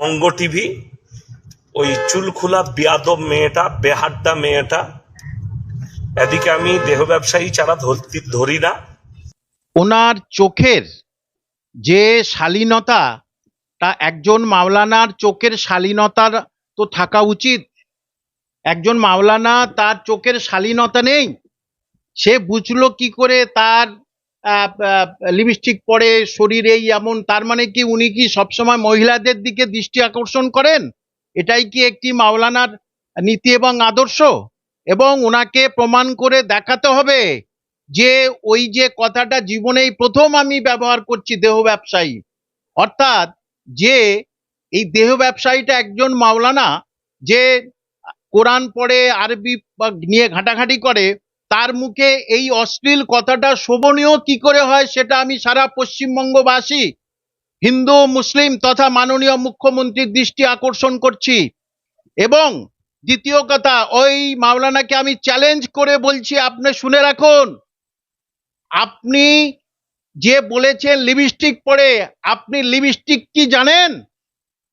অঙ্গ টিভি, ওই চুলখোলা বিয়াদব মেয়েটা, বেহাড্ডা মেয়েটা, এদিকে আমি দেহ ব্যবসায়ী ছাড়া ধরি না। ওনার চোখের যে শালীনতা, তা একজন মাওলানার চোখের শালীনতার তো থাকা উচিত। একজন মাওলানা তার চোখের শালীনতা নেই। সে বুঝলো কি করে তার লিপস্টিক পরে শরীরেই এমন, তার মানে কি উনি কি সবসময় মহিলাদের দিকে দৃষ্টি আকর্ষণ করেন? এটাই কি একটি মাওলানার নীতি এবং আদর্শ? এবং ওনাকে প্রমাণ করে দেখাতে হবে যে ওই যে কথাটা জীবনেই প্রথম আমি ব্যবহার করছি দেহ ব্যবসায়ী। অর্থাৎ যে এই দেহ ব্যবসায়ীটা একজন মাওলানা যে কোরআন পড়ে, আরবি নিয়ে ঘাটাঘাটি করে তার মুখে এই অশ্লীল কথাটা শোভনীয় কি করে হয় সেটা আমি সারা পশ্চিমবঙ্গবাসী, হিন্দু, মুসলিম তথা মাননীয় মুখ্যমন্ত্রীর দৃষ্টি আকর্ষণ করছি। এবং দ্বিতীয় কথা, ওই মাওলানাকে আমি চ্যালেঞ্জ করে বলছি, আপনি শুনে রাখুন। আপনি যে বলেছেন লিপস্টিক পরে, আপনি লিপস্টিক কি জানেন?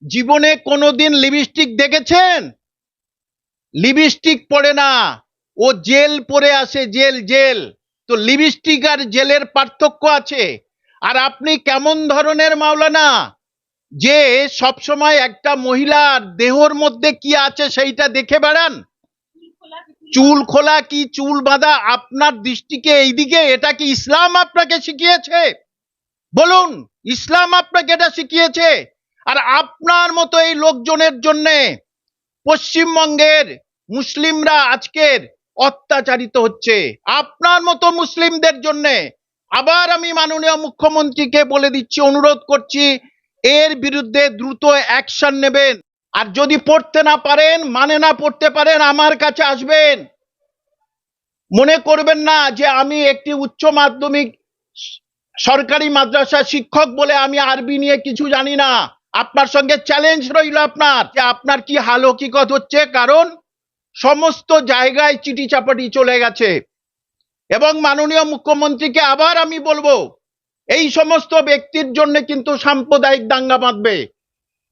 জীবনে কোনোদিন লিপস্টিক দেখেছেন? লিপস্টিক পরে না। ও জেল পরে আসে জেল জেল। তো লিপস্টিক আর জেলের পার্থক্য আছে। আর আপনি কেমন ধরনের মাওলানা? যে সবসময় একটা মহিলার দেহর মধ্যে কি আছে সেইটা দেখে বেড়ান। চুল খোলা কি, চুল বাঁধা আপনার দৃষ্টিকে এইদিকে? এটা কি ইসলাম আপনাকে শিখিয়েছে? বলুন, ইসলাম আপনাকে এটা শিখিয়েছে। আর আপনার মতো এই লোকজনের জন্যে পশ্চিমবঙ্গের মুসলিমরা আজকের অত্যাচারিত হচ্ছে। আপনার মতো মুসলিমদের জন্যে আবার আমি মাননীয় মুখ্যমন্ত্রীকে বলে দিচ্ছি, অনুরোধ করছি, এর বিরুদ্ধে দ্রুত অ্যাকশন নেবেন। আর যদি পড়তে না পারেন মানে না পড়তে পারেন, আমার কাছে আসবেন। মনে করবেন না যে আমি একটি উচ্চ মাধ্যমিক সরকারি মাদ্রাসা শিক্ষক বলে আমি আরবি নিয়ে কিছু জানি না। আপনার সঙ্গে চ্যালেঞ্জ রইল আপনার। যে আপনার কি হাল হকিকত হচ্ছে? কারণ সমস্ত জায়গায় চিটি চাপাটি চলে গেছে। এবং মাননীয় মুখ্যমন্ত্রীকে আবার আমি বলব এই সমস্ত ব্যক্তির জন্য কিন্তু সাম্প্রদায়িক দাঙ্গা বাঁধবে।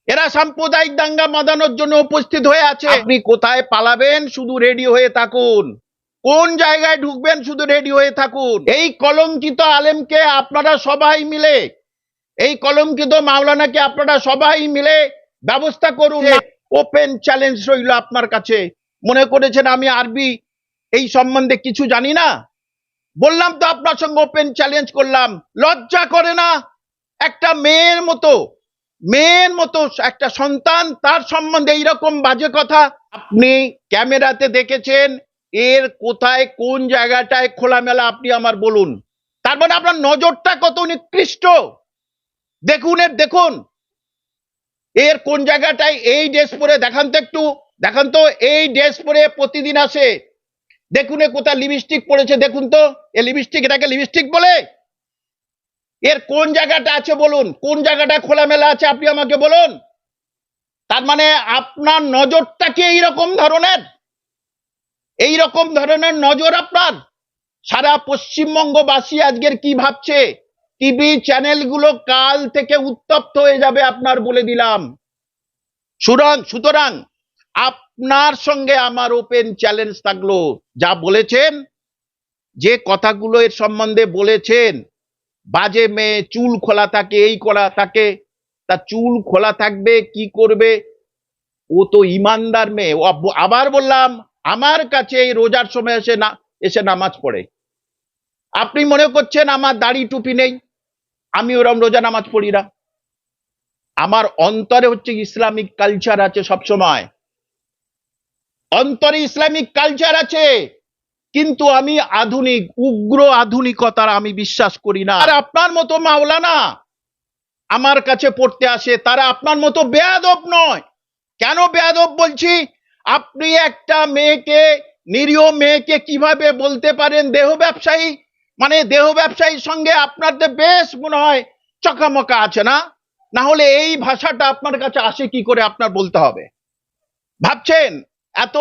এরা সাম্প্রদায়িক দাঙ্গা বাঁধানোর জন্য উপস্থিত হয়ে আছে। আপনি কোথায় পালাবেন? শুধু রেডি হয়ে থাকুন। কোন জায়গায় ঢুকবেন? শুধু রেডি হয়ে থাকুন। এই কলঙ্কিত আলেমকে আপনারা সবাই মিলে এই কলঙ্কিত মাওলানাকে আপনারা সবাই মিলে ব্যবস্থা করুন। ওপেন চ্যালেঞ্জ রইল আপনার কাছে। মনে করেছেন আমি আরবি, এই সম্বন্ধে কিছু জানি না। বললাম তো আপনার সঙ্গে ওপেন চ্যালেঞ্জ করলাম। লজ্জা করে না? একটা মেয়ের মতো মেয়ের মতো একটা সন্তান, তার সম্বন্ধে এইরকম বাজে কথা? আপনি ক্যামেরাতে দেখেছেন, এর কোথায়, কোন জায়গাটায় খোলামেলা আপনি আমার বলুন। তার মানে আপনার নজরটা কত নিকৃষ্ট? দেখুন এর দেখুন। এর কোন জায়গাটায় এই ড্রেস পরে দেখান তো একটু। দেখান তো, এই ড্রেস পরে প্রতিদিন আসে। দেখুন এ কোথায় লিপস্টিক পড়েছে, দেখুন তো। এ লিপস্টিক এটাকে লিপস্টিক বলে? এর কোন জায়গাটা আছে বলুন? কোন জায়গাটা খোলামেলা আছে আপনি আমাকে বলুন? তার মানে আপনার নজরটা কি এইরকম ধরনের? এই রকম ধরনের নজর আপনার? সারা পশ্চিমবঙ্গবাসী আজকের কি ভাবছে? টিভি চ্যানেলগুলো কাল থেকে উত্তপ্ত হয়ে যাবে আপনার বলে দিলাম। সুতরাং সুতরাং আপনার সঙ্গে আমার ওপেন চ্যালেঞ্জ থাকল। যা বলেছেন, যে কথাগুলো এর সম্বন্ধে বলেছেন, বাজে মেয়ে চুল খোলা থাকে, এই করা থাকে, তা চুল খোলা থাকবে, কি করবে? ও তো ইমানদার মেয়ে। আবার বললাম, আমার কাছে এই রোজার সময় এসে না, এসে নামাজ পড়ে। আপনি মনে করছেন আমার দাড়ি টুপি নেই? আমি ওরম রোজা নামাজ পড়ি না। আমার অন্তরে হচ্ছে ইসলামিক কালচার আছে সব সময় অন্তরে ইসলামিক কালচার আছে, কিন্তু আমি আধুনিক, উগ্র আধুনিকতার আমি বিশ্বাস করি না। আর আপনার মতো মাওলানা আমার কাছে পড়তে আসে, তারা আপনার মতো বেয়াদব নয়। কেন বেয়াদব বলছি? আপনি একটা মেয়েকে, নিরীহ মেয়েকে কীভাবে বলতে পারেন দেহ ব্যবসায়ী? মানে দেহ ব্যবসায়ীর সঙ্গে আপনাদের বেশ মনে হয় চকামকা আছে না? না হলে এই ভাষাটা আপনার কাছে আসে কি করে আপনার বলতে হবে? ভাবছেন? এত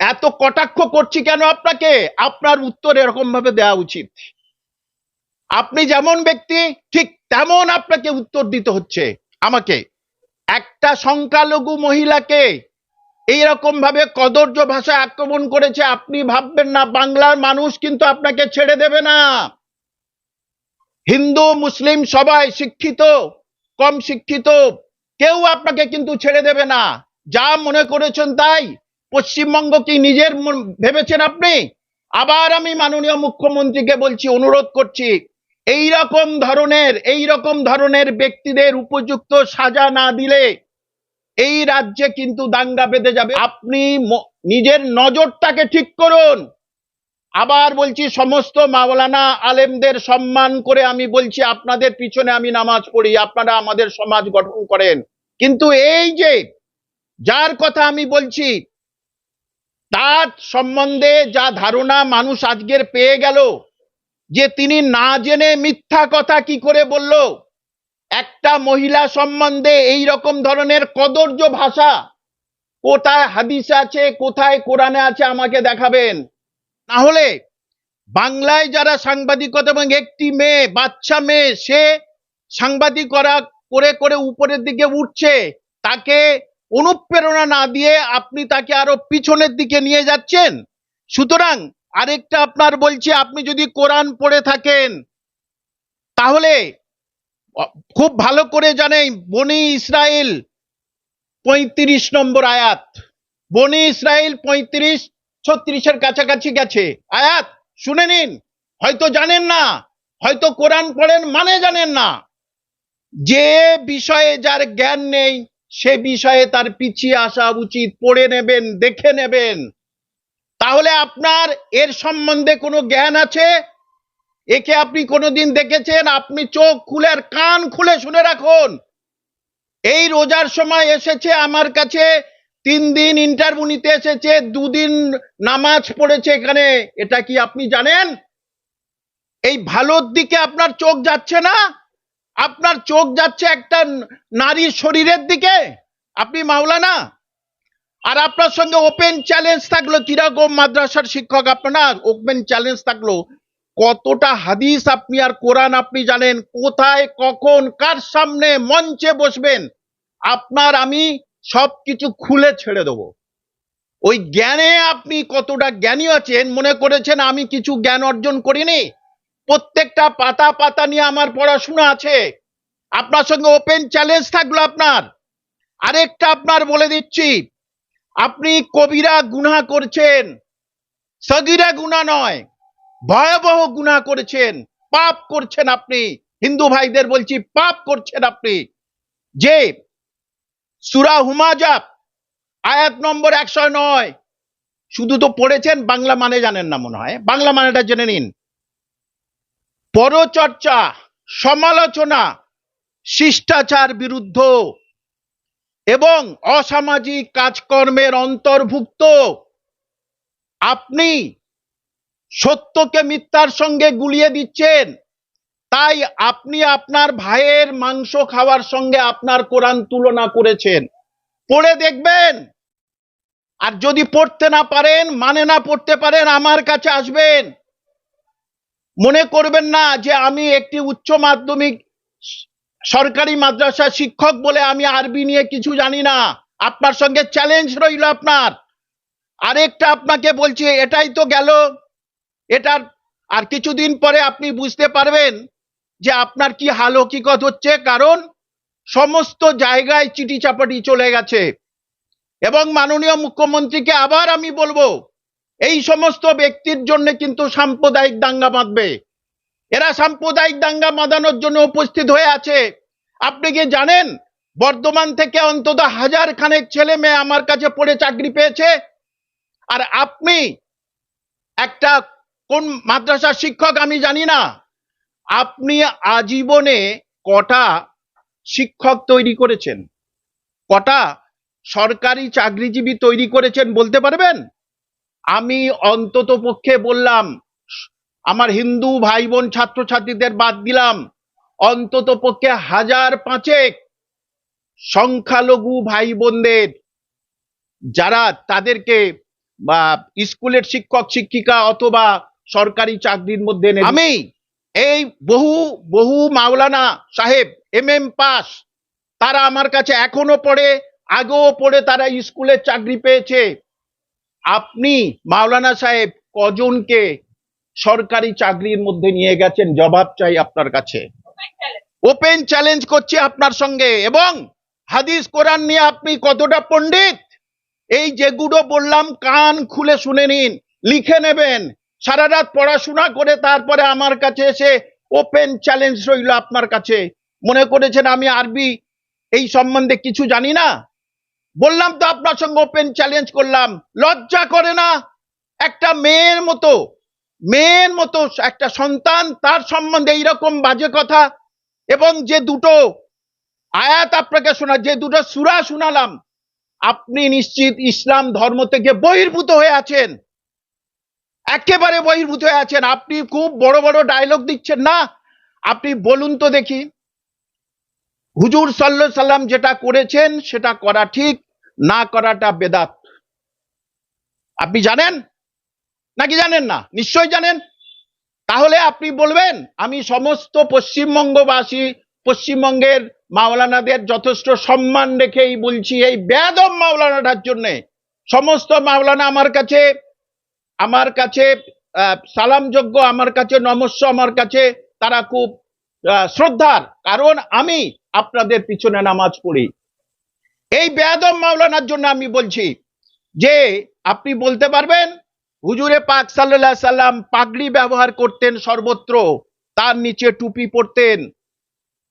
এত কটাক্ষ করছি কেন আপনাকে? আপনার উত্তর এরকম ভাবে দেওয়া উচিত। আপনি যেমন ব্যক্তি, ঠিক তেমন আপনাকে উত্তর দিতে হচ্ছে আমাকে। একটা সংখ্যালঘু মহিলাকে এইরকম ভাবে কদর্য ভাষায় আক্রমণ করেছে, আপনি ভাববেন না, বাংলার মানুষ কিন্তু আপনাকে ছেড়ে দেবে না। হিন্দু, মুসলিম সবাই শিক্ষিত, কম শিক্ষিত, কেউ আপনাকে কিন্তু ছেড়ে দেবে না। যা মনে করেছেন তাই। পশ্চিমবঙ্গ কি নিজের ভেবেছেন আপনি? আবার আমি মাননীয় মুখ্যমন্ত্রীকে বলছি, অনুরোধ করছি এই রকম ধরনের এই রকম ধরনের ব্যক্তিদের উপযুক্ত সাজা না দিলে এই রাজ্যে কিন্তু দাঙ্গা বেঁধে যাবে। আপনি নিজের নজরটাকে ঠিক করুন। আবার বলছি, সমস্ত মাওলানা আলেমদের সম্মান করে আমি বলছি, আপনাদের পিছনে আমি নামাজ পড়ি, আপনারা আমাদের সমাজ গঠন করেন। কিন্তু এই যে যার কথা আমি বলছি, তার সম্বন্ধে যা ধারণা মানুষ আজকের পেয়ে গেল, যে তিনি না জেনে মিথ্যা কথা কি করে বলল, একটা মহিলা সম্বন্ধে এই রকম ধরনের কদর্য ভাষা কোথায় হাদিস আছে, কোথায় কোরআনে আছে আমাকে দেখাবেন। না হলে বাংলায় যারা সাংবাদিকতা এবং একটি মেয়ে, বাচ্চা মেয়ে, সে সাংবাদিকরা করে করে উপরের দিকে উঠছে, তাকে অনুপ্রেরণা না দিয়ে আপনি তাকে আরও পিছনের দিকে নিয়ে যাচ্ছেন। সুতরাং আরেকটা আপনার বলছি, আপনি যদি কোরআন পড়ে থাকেন, তাহলে খুব ভালো করে জানেন, বনি ইসরায়েল পঁয়ত্রিশ নম্বর আয়াত। বনি ইসরায়েল পঁয়ত্রিশ, ছত্রিশের কাছাকাছি গেছে। আয়াত, শুনে নিন। হয়তো জানেন না, হয়তো কোরআন পড়েন মানে জানেন না। যে বিষয়ে যার জ্ঞান নেই সে বিষয়ে তার পিছিয়ে আসা উচিত। পড়ে নেবেন, দেখে নেবেন। তাহলে আপনার এর সম্বন্ধে কোনো জ্ঞান আছে? একে আপনি কোনোদিন দেখেছেন? আপনি চোখ খুলে আর কান খুলে শুনে রাখুন। এই রোজার সময় এসেছে আমার কাছে, তিন দিন ইন্টারভিউ নিতে এসেছে, দুদিন নামাজ পড়েছে এখানে। এটা কি আপনি জানেন? এই ভালোর দিকে আপনার চোখ যাচ্ছে না? আপনার চোখ যাচ্ছে একটা নারীর শরীরের দিকে? আপনি মাওলানা? আর আপনার সঙ্গে ওপেন চ্যালেঞ্জ থাকল, কীরকম মাদ্রাসার শিক্ষক আপনার? ওপেন চ্যালেঞ্জ থাকল, কতটা হাদিস আপনি আর কোরআন আপনি জানেন? কোথায়, কখন, কার সামনে মঞ্চে বসবেন? আপনার আমি সবকিছু খুলে ছেড়ে দেবো। ওই জ্ঞানে আপনি কতটা জ্ঞানী আছেন, মনে করেছেন আমি কিছু জ্ঞান অর্জন করিনি? প্রত্যেকটা পাতা পাতা নিয়ে আমার পড়াশোনা আছে। আপনার সঙ্গে ওপেন চ্যালেঞ্জ থাকল আপনার। আরেকটা আপনার বলে দিচ্ছি, আপনি কবিরা গুনা করছেন, সগিরা গুনাহ নয়, ভয়াবহ গুনাহ করেছেন, পাপ করছেন আপনি। হিন্দু ভাইদের বলছি, পাপ করছেন আপনি। যে সুরা হুমাজাব আয়াত নম্বর একশো নয়, শুধু তো পড়েছেন, বাংলা মানে জানেন না মনে হয়। বাংলা মানেটা জেনে নিন। পরচর্চা, সমালোচনা, শিষ্টাচার বিরুদ্ধ এবং অসামাজিক কাজকর্মের অন্তর্ভুক্ত। আপনি সত্যকে মিথ্যার সঙ্গে গুলিয়ে দিচ্ছেন, তাই আপনি আপনার ভাইয়ের মাংস খাওয়ার সঙ্গে আপনার কোরআন তুলনা করেছেন। পড়ে দেখবেন, আর যদি পড়তে না পারেন মানে না পড়তে পারেন, আমার কাছে আসবেন। মনে করবেন না যে আমি একটি উচ্চ মাধ্যমিক সরকারি মাদ্রাসা শিক্ষক বলে আমি আরবি নিয়ে কিছু জানি না। আপনার সঙ্গে চ্যালেঞ্জ রইল আপনার। আরেকটা আপনাকে বলছি, এটাই তো গেল। এটার আর কিছুদিন পরে আপনি বুঝতে পারবেন যে আপনার কি হাল হকিকত হচ্ছে, কারণ সমস্ত জায়গায় চিটি চাপাটি চলে গেছে। এবং মাননীয় মুখ্যমন্ত্রীকে আবার আমি বলব এই সমস্ত ব্যক্তির জন্য কিন্তু সাম্প্রদায়িক দাঙ্গা বাঁধবে। এরা সাম্প্রদায়িক দাঙ্গা বাঁধানোর জন্য উপস্থিত হয়ে আছে। আপনি কি জানেন বর্ধমান থেকে অন্তত হাজার খানেক ছেলে মেয়ে আমার কাছে পড়ে চাকরি পেয়েছে? আর আপনি একটা কোন মাদ্রাসার শিক্ষক আমি জানি না। আপনি আজীবনে কটা শিক্ষক তৈরি করেছেন? কটা সরকারি চাকরিজীবী তৈরি করেছেন বলতে পারবেন? আমি অন্তত পক্ষে বললাম, আমার হিন্দু ভাই বোন ছাত্রছাত্রীদের বাদ দিলাম অন্তত পক্ষে হাজার পাঁচেক সংখ্যালঘু ভাই বোনদের যারা তাদেরকে, বা স্কুলের শিক্ষক, শিক্ষিকা অথবা সরকারি চাকরির মধ্যে। আমি এই বহু বহু মাওলানা সাহেব এম এম পাস, তারা আমার কাছে এখনও পড়ে, আগেও পড়ে তারা স্কুলের চাকরি পেয়েছে আপনি মাওলানা সাহেব কজনকে সরকারি চাকরির মধ্যে নিয়ে গেছেন? জবাব চাই আপনার কাছে। ওপেন চ্যালেঞ্জ করছি আপনার সঙ্গে এবং হাদিস, কোরআন নিয়ে আপনি কতটা পণ্ডিত? এই যেগুলো বললাম, কান খুলে শুনে নিন, লিখে নেবেন। সারা রাত পড়াশোনা করে তারপরে আমার কাছে এসে ওপেন চ্যালেঞ্জ রইল আপনার কাছে। মনে করেছেন আমি আরবি এই সম্বন্ধে কিছু জানি না? বললাম তো আপনার সঙ্গে ওপেন চ্যালেঞ্জ করলাম। লজ্জা করে না? একটা মেয়ের মতো মেয়ের মতো একটা সন্তান, তার সম্বন্ধে এইরকম বাজে কথা এবং যে দুটো আয়াত আপনাকে শোনা, যে দুটো সুরা শোনালাম, আপনি নিশ্চিত ইসলাম ধর্ম থেকে বহির্ভূত হয়ে আছেন। একেবারে বহির্ভূত হয়ে আছেন। আপনি খুব বড় বড় ডায়লগ দিচ্ছেন না? আপনি বলুন তো দেখি। হুজুর সাল্লাহ সাল্লাম যেটা করেছেন, সেটা করা ঠিক, না করাটা বেদাত। আপনি জানেন? নাকি জানেন না? নিশ্চয় জানেন? তাহলে আপনি বলবেন, আমি সমস্ত পশ্চিমবঙ্গবাসী, পশ্চিমবঙ্গের মাওলানাদের যথেষ্ট সম্মান রেখেই বলছি, এই বেদম মাওলানাটার জন্য। সমস্ত মাওলানা আমার কাছে আমার কাছে সালামযোগ্য, আমার কাছে নমস্য, আমার কাছে তারা খুব শ্রদ্ধার। কারণ আমি আপনাদের পিছনে নামাজ পড়ি। এই বেদম মাওলানার জন্য আমি বলছি যে, আপনি বলতে পারবেন, হুজুরে পাক সাল্লাহ সাল্লাম পাগড়ি ব্যবহার করতেন সর্বত্র, তার নিচে টুপি পরতেন।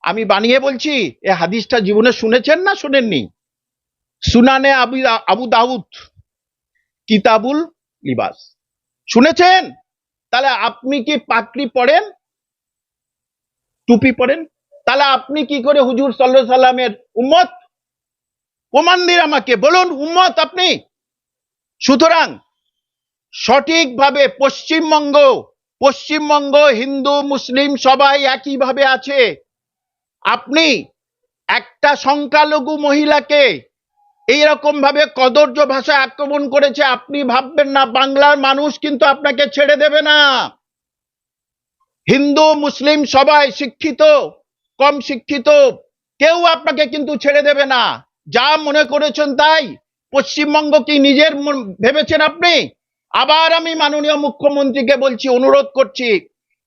আমি বানিয়ে বলছি, এ হাদিসটা জীবনে শুনেছেন না শুনেননি? সুনানে আবু আবু দাউদ, কিতাবুল লিবাস। শুনেছেন? তাহলে আপনি কি পাগড়ি পরেন? টুপি পরেন? তাহলে আপনি কি করে হুজুর সাল্লাহ সাল্লামের উম্মত? প্রমাণ দিন আমাকে, বলুন, উম্মত আপনি? সুতরাং সঠিকভাবে পশ্চিমবঙ্গ পশ্চিমবঙ্গ, হিন্দু, মুসলিম সবাই একইভাবে আছে। আপনি একটা সংখ্যালঘু মহিলাকে এইরকম ভাবে কদর্য ভাষায় আক্রমণ করেছে, আপনি ভাববেন না, বাংলার মানুষ কিন্তু আপনাকে ছেড়ে দেবে না। হিন্দু, মুসলিম সবাই শিক্ষিত। কম শিক্ষিত, কেউ আপনাকে কিন্তু ছেড়ে দেবে না। যা মনে করেছেন তাই। পশ্চিমবঙ্গ কি নিজের ভেবেছেন আপনি? আবার আমি মাননীয় মুখ্যমন্ত্রীকে বলছি, অনুরোধ করছি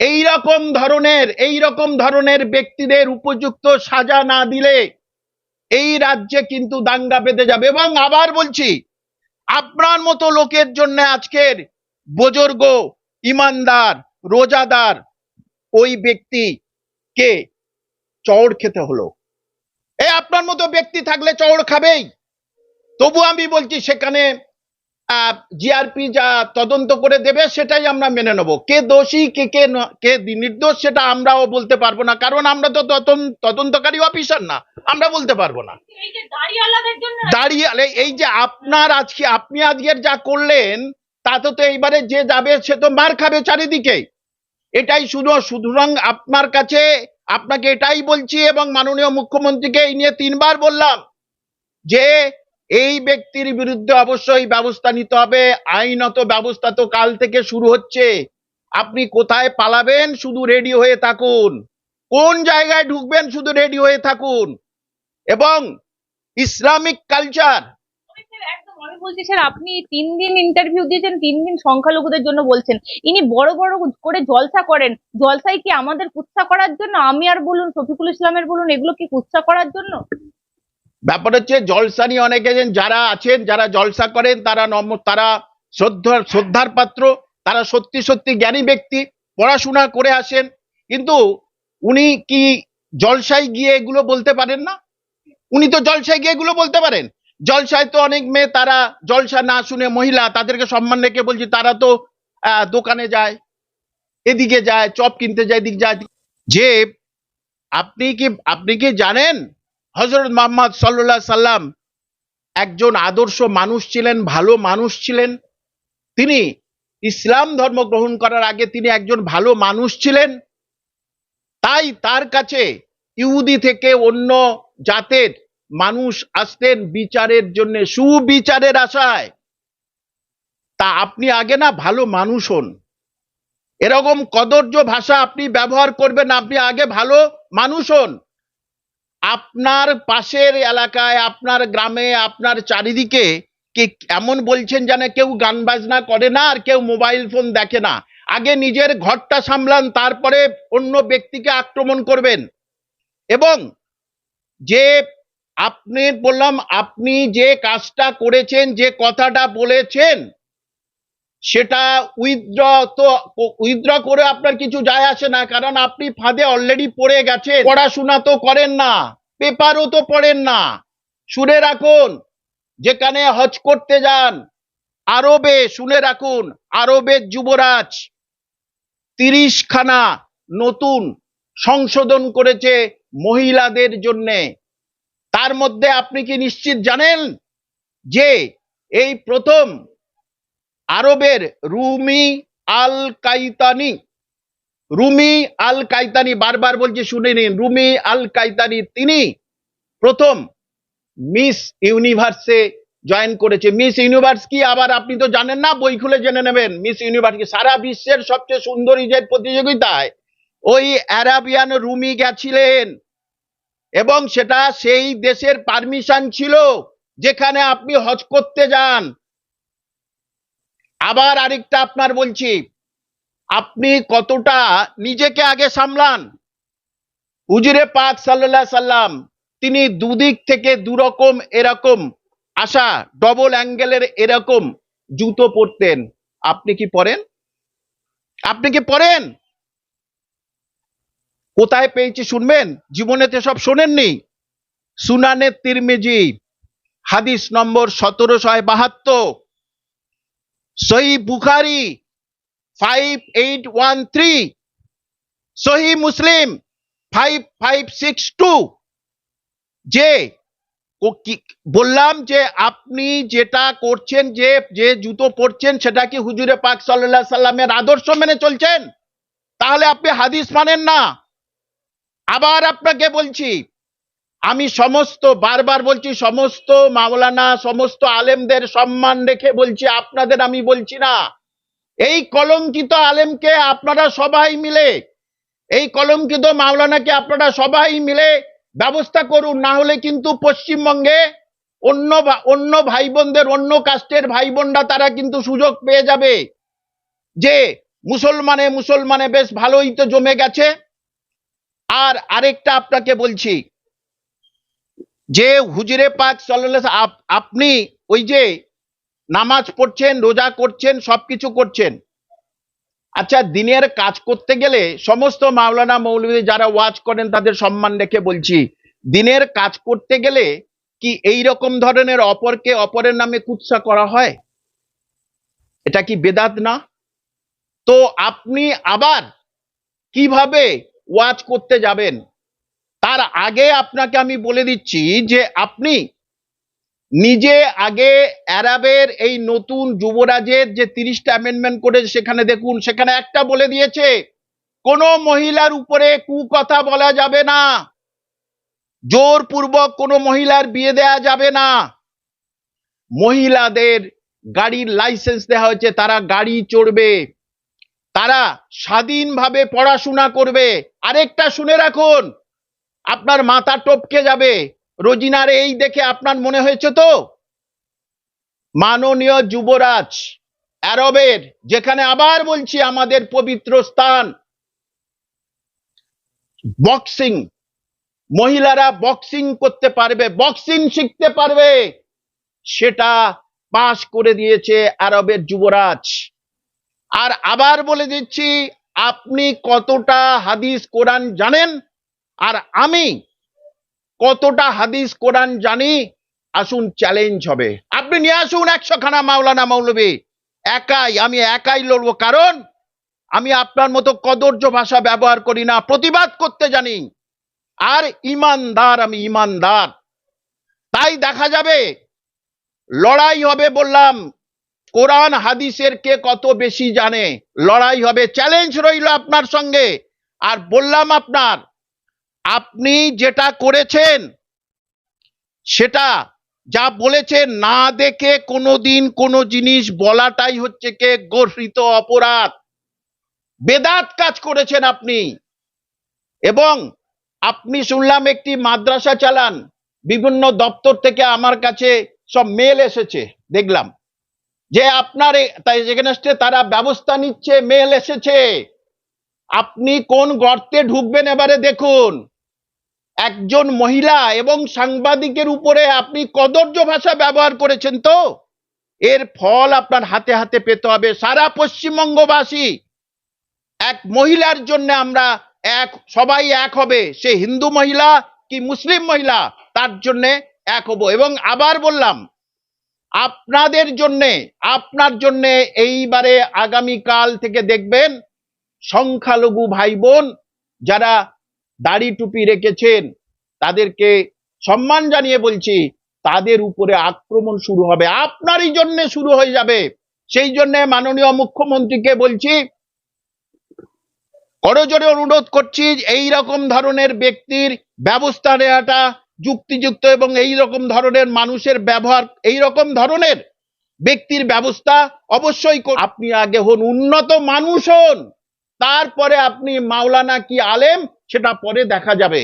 এই রকম ধরনের এই রকম ধরনের ব্যক্তিদের উপযুক্ত সাজা না দিলে এই রাজ্যে কিন্তু দাঙ্গা বেঁধে যাবে। এবং আবার বলছি, আপনার মতো লোকের জন্য আজকের বুজুর্গ, ইমানদার, রোজাদার ওই ব্যক্তিকে চড় খেতে হলো। এই আপনার মতো ব্যক্তি থাকলে চড় খাবেই। তবু আমি বলছি সেখানে জিআরপি যা তদন্ত করে দেবে সেটাই আমরা মেনে নেব। কে দোষী কে কে কে নির্দোষ সেটা আমরাও বলতে পারব না কারণ আমরা তো তদন- তদন্তকারী অফিসার না আমরা বলতে পারব না। দাঁড়িয়ে এই যে আপনার আজকে আপনি আজকের যা করলেন তাতে তো এইবারে যে যাবে সে তো মার খাবে চারিদিকে। এটাই শুধু সুতরাং আপনার কাছে আপনাকে এটাই বলছি এবং মাননীয় মুখ্যমন্ত্রীকে এই নিয়ে তিনবার বললাম যে এই ব্যক্তির বিরুদ্ধে অবশ্যই ব্যবস্থা নিতে হবে। আইনত ব্যবস্থা তো কাল থেকে শুরু হচ্ছে। আপনি কোথায় পালাবেন? শুধু রেডি হয়ে থাকুন। কোন জায়গায় ঢুকবেন? শুধু রেডি হয়ে থাকুন। এবং ইসলামিক কালচার আমি বলছি, স্যার, আপনি তিন দিন ইন্টারভিউ দিয়েছেন, তিন দিন সংখ্যালঘুদের জন্য বলছেন। ইনি বড় বড় করে জলসা করেন। জলসায় কি আমাদের কুৎসা করার জন্য? আমি আর বলুন, শফিকুল ইসলামের বলুন, এগুলো কি কুৎসা করার জন্য? ব্যাপার হচ্ছে, জলসা নিয়ে অনেকে যারা আছেন, যারা জলসা করেন, তারা নম, তারা শ্রদ্ধার শ্রদ্ধার পাত্র, তারা সত্যি সত্যি জ্ঞানী ব্যক্তি, পড়াশোনা করে আসেন। কিন্তু উনি কি জলসায় গিয়ে এগুলো বলতে পারেন না? উনি তো জলসায় গিয়ে এগুলো বলতে পারেন। জলসায় তো অনেক মেয়ে, তারা জলসা না শুনে মহিলা, তাদেরকে সম্মান রেখে বলছি, তারা তো দোকানে যায়, এদিকে যায়, চপ কিনতে যায়, এদিকে যায়। যে, আপনি কি আপনি কি জানেন? হজরত মোহাম্মদ সাল্লাহ সাল্লাম একজন আদর্শ মানুষ ছিলেন, ভালো মানুষ ছিলেন। তিনি ইসলাম ধর্ম গ্রহণ করার আগে তিনি একজন ভালো মানুষ ছিলেন। তাই তার কাছে ইহুদি থেকে অন্য জাতের মানুষ আসতেন বিচারের জন্য, সুবিচারের আশায়। তা আপনি আগে না ভালো মানুষ হন। এরকম কদর্য ভাষা আপনি ব্যবহার করবেন, আপনি আগে ভালো মানুষ হন। আপনার পাশের এলাকায়, আপনার গ্রামে, আপনার চারিদিকে কে এমন বলছেন যেন কেউ গান বাজনা করে না আর কেউ মোবাইল ফোন দেখে না। আগে নিজের ঘরটা সামলান, তারপরে অন্য ব্যক্তিকে আক্রমণ করবেন। এবং যে আপনি বললাম, আপনি যে কাজটা করেছেন, যে কথাটা বলেছেন, সেটা উইথড্র তো উইথড্র করে আপনার কিছু যায় আসে না, কারণ আপনি ফাঁদে অলরেডি পড়ে গেছেন। পড়াশোনা তো করেন না, পেপারও তো পড়েন না। শুনে রাখুন, যেখানে হজ করতে যান, আরবে শুনে রাখুন, আরবের যুবরাজ তিরিশ খানা নতুন সংশোধন করেছে মহিলাদের জন্যে। তার মধ্যে আপনি কি নিশ্চিত জানেন যে এই প্রথম আরবের রুমি আল কাইতানি রুমি আল কাইতানি বারবার বলছি শুনে নিন, রুমি আল কাইতানি তিনি প্রথম মিস ইউনিভার্সে জয়েন করেছে। মিস ইউনিভার্স কি আবার আপনি তো জানেন না, বই খুলে জেনে নেবেন। মিস ইউনিভার্স কি সারা বিশ্বের সবচেয়ে সুন্দরী যে প্রতিযোগিতায় ওই অ্যারাবিয়ান রুমি গেছিলেন। এবং সেটা সেই দেশের পারমিশন ছিল যেখানে আপনি হজ করতে যান। আবার আরেকটা আপনার বলছি, আপনি কতটা নিজেকে আগে সামলান? হুজুরে পাক সাল্লাল্লাহু সাল্লাম, তিনি দুদিক থেকে দুরকম এরকম আসা ডবল অ্যাঙ্গেলের এরকম জুতো পরতেন। আপনি কি পরেন? আপনি কি পরেন? কোথায় পেয়েছি শুনবেন? জীবনে তো সব শোনেননি। সুনানে তিরমিজি, হাদিস নম্বর সতেরোশো বাহাত্তর। সহি Bukhari five eight one three সহি Muslim five five six two যে বললাম যে আপনি যেটা করছেন, যে যে জুতো পরছেন, সেটা কি হুজুরে পাক সাল্লাল্লাহু সাল্লামের আদর্শ মেনে চলছেন? তাহলে আপনি হাদিস মানেন না। আবার আপনাকে বলছি, আমি সমস্ত, বারবার বলছি, সমস্ত মাওলানা, সমস্ত আলেমদের সম্মান রেখে বলছি, আপনাদের আমি বলছি না। এই কলঙ্কিত আলেমকে আপনারা সবাই মিলে, এই কলঙ্কিত মাওলানাকে আপনারা সবাই মিলে ব্যবস্থা করুন, না হলে কিন্তু পশ্চিমবঙ্গে অন্য অন্য ভাই বোনদের অন্য কাস্টের ভাই বোনরা তারা কিন্তু সুযোগ পেয়ে যাবে। যে মুসলমানে মুসলমানে বেশ ভালোই তো জমে গেছে। আর আরেকটা আপনাকে বলছি, যে হুজুরে পাক সাল্লাল্লাহু আপ- আপনি ওই যে নামাজ পড়ছেন, রোজা করছেন, সবকিছু করছেন। আচ্ছা দিনের কাজ করতে গেলে সমস্ত মাওলানা মৌলভী যারা ওয়াজ করেন তাদের সম্মান রেখে বলছি, দিনের কাজ করতে গেলে কি এই রকম ধরনের অপরকে অপরের নামে কুৎসা করা হয়? এটা কি বেদাত না? তো আপনি আবার কীভাবে ওয়াজ করতে যাবেন। তার আগে আপনাকে আমি বলে দিচ্ছি যে আপনি নিজে আগে অ্যারাবের এই নতুন যুবরাজের যে তিরিশটা অ্যামেন্ডমেন্ট করে সেখানে দেখুন, সেখানে একটা বলে দিয়েছে, কোনো মহিলার উপরে কুকথা বলা যাবে না। জোরপূর্বক কোনো মহিলার বিয়ে দেয়া যাবে না। মহিলাদের গাড়ির লাইসেন্স দেওয়া হয়েছে, তারা গাড়ি চড়বে। তারা স্বাধীনভাবে পড়াশোনা করবে। আরেকটা শুনে রাখুন, আপনার মাথা টপকে যাবে। রোজিনার এই দেখে আপনার মনে হয়েছে তো? মাননীয় যুবরাজ আরবের যেখানে আবার বলছি আমাদের পবিত্র স্থান, বক্সিং, মহিলারা বক্সিং করতে পারবে, বক্সিং শিখতে পারবে। সেটা পাশ করে দিয়েছে আরবের যুবরাজ। আর আবার বলে দিচ্ছি, আপনি কতটা হাদিস কোরআন জানেন? আর আমি কতটা হাদিস কোরআন জানি? আসুন চ্যালেঞ্জ হবে। আপনি নিয়ে আসুন একশো খানা মাওলানা মৌলবী একাই, আমি একাই লড়বো। কারণ আমি আপনার মতো কদর্য ভাষা ব্যবহার করি না, প্রতিবাদ করতে জানি। আর ইমানদার আমি ইমানদার। তাই দেখা যাবে, লড়াই হবে বললাম কোরআন হাদিসের কে কত বেশি জানে? লড়াই হবে চ্যালেঞ্জ রইল আপনার সঙ্গে। আর বললাম আপনার, আপনি যেটা করেছেন, সেটা যা বলেছেন, না দেখে কোনোদিন কোনো জিনিস বলাটাই হচ্ছে কে? গর্হিত অপরাধ। বেদাত কাজ করেছেন আপনি। এবং আপনি শুনলাম একটি মাদ্রাসা চালান, বিভিন্ন দপ্তর থেকে আমার কাছে সব মেল এসেছে, দেখলাম। যে আপনার তারা ব্যবস্থা নিচ্ছে মেল এসেছে। আপনি কোন গর্তে ঢুকবেন এবারে দেখুন। একজন মহিলা এবং সাংবাদিকের উপরে আপনি কদর্য ভাষা ব্যবহার করেছেন তো? এর ফল আপনার হাতে হাতে পেতে হবে। সারা পশ্চিমবঙ্গবাসী, এক মহিলার জন্য আমরা এক, সবাই এক হবে। সে হিন্দু মহিলা কি মুসলিম মহিলা? তার জন্য এক হব। এবং আবার বললাম আপনাদের জন্যে, আপনার জন্যে এইবারে আগামী কাল থেকে দেখবেন সংখ্যালঘু ভাই বোন যারা দাড়ি টুপি রেখেছেন, তাদেরকে সম্মান জানিয়ে বলছি, তাদের উপরে আক্রমণ শুরু হবে। আপনারই জন্য শুরু হয়ে যাবে। সেই জন্য মাননীয় মুখ্যমন্ত্রীকে বলছি, করজোরে অনুরোধ করছি এই রকম ধরনের ব্যক্তির ব্যবস্থা নেওয়াটা যুক্তিযুক্ত এবং এই রকম ধরনের মানুষের ব্যবহার, এই রকম ধরনের ব্যক্তির ব্যবস্থা অবশ্যই আপনি আগে হন, উন্নত মানুষ হন। তারপরে আপনি মাওলানা কি আলেম, সেটা পরে দেখা যাবে।